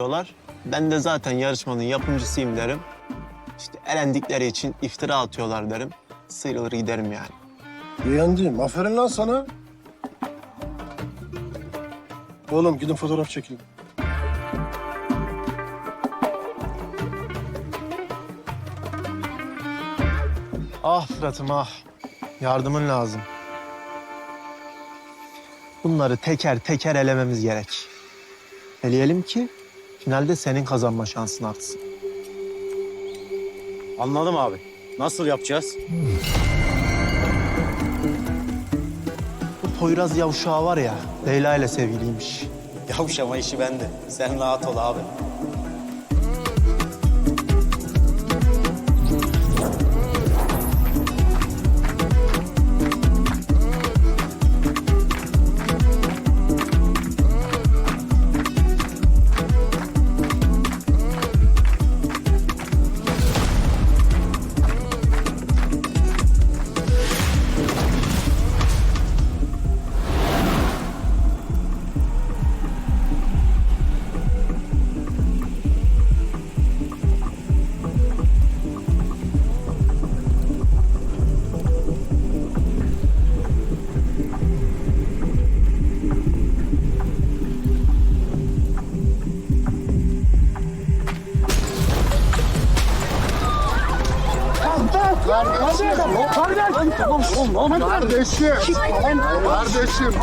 diyorlar. Ben de zaten yarışmanın yapımcısıyım derim. İşte elendikleri için iftira atıyorlar derim. Sıyrılır giderim yani. Beğendim. Aferin lan sana. Oğlum gidin fotoğraf çekin. Ah Fırat'ım ah. Yardımın lazım. Bunları teker teker elememiz gerek. Eleyelim ki finalde senin kazanma şansın artsın. Anladım abi. Nasıl yapacağız? Bu Poyraz yavşağı var ya, Leyla ile sevgiliymiş. Yavşama işi bende. Sen rahat ol abi. Kardeşim. Kardeşim.